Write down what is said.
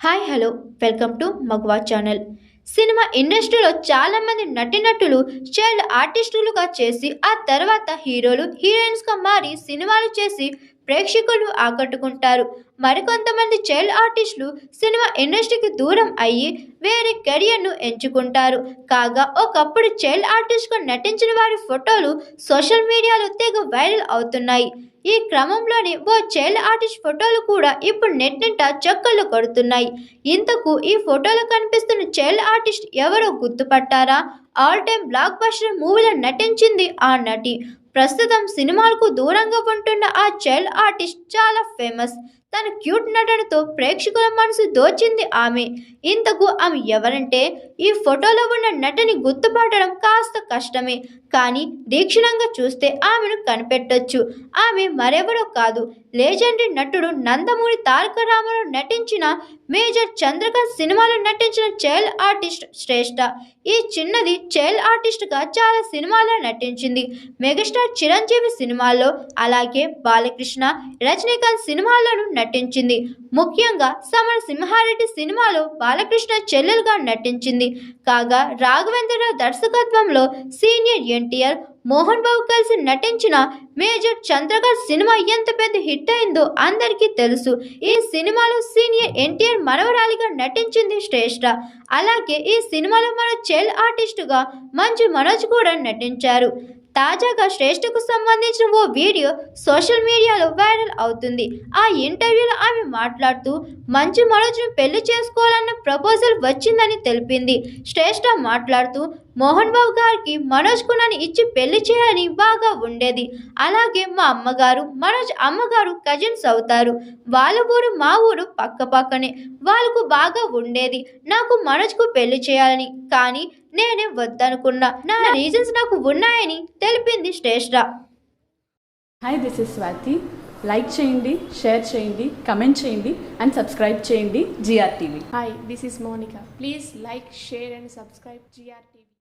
Hi hello. Welcome to మగ్వా channel. Cinema ఇండస్ట్రీలో చాలామంది నటినటులు చైల్డ్ ఆర్టిస్టులుగా చేసి ఆ తర్వాత హీరోలు హీరోయిన్స్గా మారి సినిమాలు చేసి ప్రేక్షకులు ఆకట్టుకుంటారు. మరికొంతమంది చైల్డ్ ఆర్టిస్టులు సినిమా ఇండస్ట్రీకి దూరం అయ్యి వేరే కెరియర్ను ఎంచుకుంటారు. కాగా ఒకప్పుడు చైల్డ్ ఆర్టిస్ట్గా నటించిన వారి ఫోటోలు సోషల్ మీడియాలో తెగ వైరల్ అవుతున్నాయి. ఈ క్రమంలోనే ఓ చైల్డ్ ఆర్టిస్ట్ ఫోటోలు కూడా ఇప్పుడు నెట్ నింట చక్కర్లు కొడుతున్నాయి. ఇంతకు ఈ ఫోటోలో కనిపిస్తున్న చైల్డ్ ఆర్టిస్ట్ ఎవరో గుర్తుపట్టారా? ఆల్ టైమ్ బ్లాక్ బస్టర్ మూవీలో నటించింది ఆ నటి. ప్రస్తుతం సినిమాలకు దూరంగా ఉంటున్న ఆ చైల్డ్ ఆర్టిస్ట్ చాలా ఫేమస్. తన క్యూట్ నటనతో ప్రేక్షకుల మనసు దోచింది ఆమె. ఇంతకు ఆమె ఎవరంటే ఈ ఫోటోలో ఉన్న నటని గుర్తుపట్టడం కాస్త కష్టమే. కానీ దీక్షణంగా చూస్తే ఆమెను కనిపెట్టొచ్చు. ఆమె మరెవరో కాదు. లేజెండరీ నటుడు నందమూరి తారక రామారావు నటించిన మేజర్ చంద్రకాంత్ సినిమాలో నటించిన చైల్డ్ ఆర్టిస్ట్ శ్రేష్ఠ ఈ చిన్నది చైల్డ్ ఆర్టిస్ట్గా చాలా సినిమాల్లో నటించింది. మెగాస్టార్ చిరంజీవి సినిమాల్లో అలాగే బాలకృష్ణ రజనీకాంత్ సినిమాల్లోనూ నటించింది. ముఖ్యంగా సమర సింహారెడ్డి సినిమాలో బాలకృష్ణ చెల్లెలుగా నటించింది. కాగా రాఘవేంద్రరావు దర్శకత్వంలో సీనియర్ ఎన్టీఆర్ మోహన్ బాబు కలిసి నటించిన మేజర్ చంద్రకాంత్ సినిమా ఎంత పెద్ద హిట్ అయిందో అందరికీ తెలుసు. ఈ సినిమాలో సీనియర్ ఎన్టీఆర్ మనవరాలిగా నటించింది శ్రేష్ఠ అలాగే ఈ సినిమాలో మన చైల్డ్ ఆర్టిస్టుగా మంచు మనోజ్ కూడా నటించారు. తాజాగా శ్రేష్ఠకు సంబంధించిన ఓ వీడియో సోషల్ మీడియాలో వైరల్ అవుతుంది. ఆ ఇంటర్వ్యూలో ఆమె మాట్లాడుతూ మంచు మనోజ్ను పెళ్ళి చేసుకోవాలన్న ప్రపోజల్ వచ్చిందని తెలిపింది. శ్రేష్ఠ మాట్లాడుతూ మోహన్ బాబు గారికి మనోజ్ నన్ను ఇచ్చి పెళ్ళి చేయాలని బాగా ఉండేది. అలాగే మా అమ్మగారు మనోజ్ అమ్మగారు కజిన్స్ అవుతారు. వాళ్ళ ఊరు మా ఊరు పక్క పక్కనే. వాళ్ళకు బాగా ఉండేది. నాకు మనోజ్కు పెళ్ళి చేయాలని. కానీ నేనే వద్దనుకున్నా నా రీజన్స్ నాకు ఉన్నాయని తెలిపింది Shreshta hi this is Swathi like చేయండి షేర్ చేయండి కమెంట్ చేయండి అండ్ సబ్స్క్రైబ్ చేయండి GR TV Hi, this is Monica. Please like, share, and subscribe GRT.